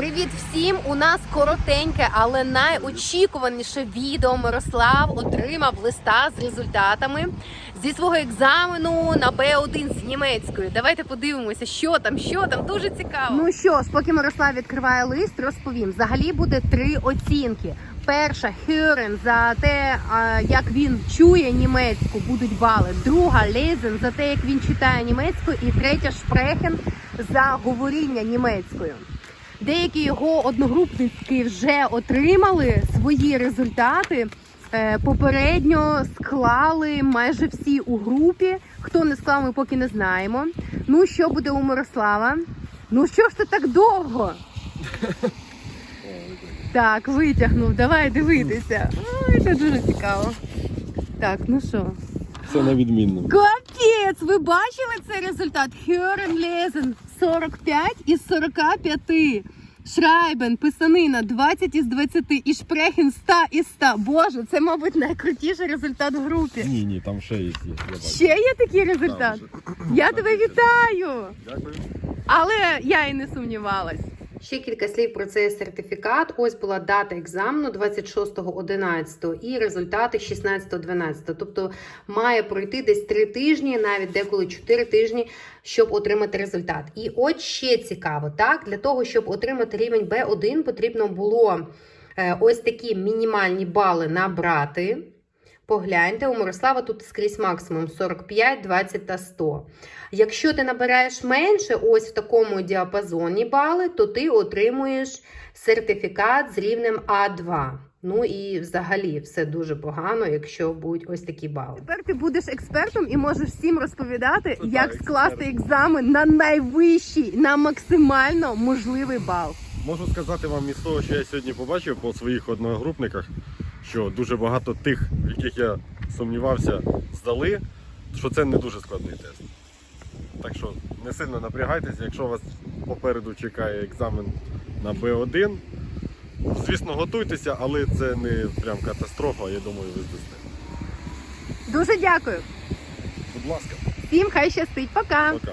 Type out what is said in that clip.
Привіт всім! У нас коротеньке, але найочікуваніше відео Мирослав отримав листа з результатами зі свого екзамену на Б1 з німецької. Давайте подивимося, що там, що там. Дуже цікаво. Ну що поки Мирослав відкриває лист, розповім. Взагалі буде три оцінки. Перша Хюрен за те, як він чує німецьку, будуть бали. Друга Лезен за те, як він читає німецьку, і третя Шпрехен за говоріння німецькою. Деякі його одногрупники вже отримали свої результати. Е, Попередньо склали майже всі у групі. Хто не склав, ми поки не знаємо. Ну, що буде у Мирослава? Ну що ж ти так довго? Так, витягнув. Давай дивитися. Ой, це дуже цікаво. Так, ну що? Все на відмінному. Капець! Ви бачили цей результат? Хьорен Лезен 45 із 45. Шрайбен, писанина 20 із 20 і Шпрехін 100 із 100. Боже, це, мабуть, найкрутіший результат в групі. Ні, ні, там ще є. є, Я бачу. Ще є такий результат. Я тебе вітаю! Дякую. Але я і не сумнівалась. Ще кілька слів про цей сертифікат. Ось була дата екзамену 26.11 і результати 16.12. Тобто має пройти десь три тижні, навіть деколи 4 тижні, щоб отримати результат. І от ще цікаво, так для того, щоб отримати рівень B1, потрібно було е, ось такі мінімальні бали набрати. Погляньте, у Мирослава тут скрізь максимум 45, 20 та 100. Якщо ти набираєш менше, ось в такому діапазоні бали, то ти отримуєш сертифікат з рівнем А2. Ну і взагалі все дуже погано, якщо будуть ось такі бали. Тепер ти будеш експертом і можеш всім розповідати, Це як так, скласти експерт. екзамен на найвищий, на максимально можливий бал. Можу сказати вам із того, що я сьогодні побачив по своїх одногрупниках, що дуже багато тих, в яких я сумнівався, здали, що це не дуже складний тест. Так що не сильно напрягайтеся, якщо вас попереду чекає екзамен на Б1. Звісно, готуйтеся, але це не прям катастрофа, я думаю, ви здасте. Дуже дякую. Будь ласка, Всім хай щастить. Пока. пока.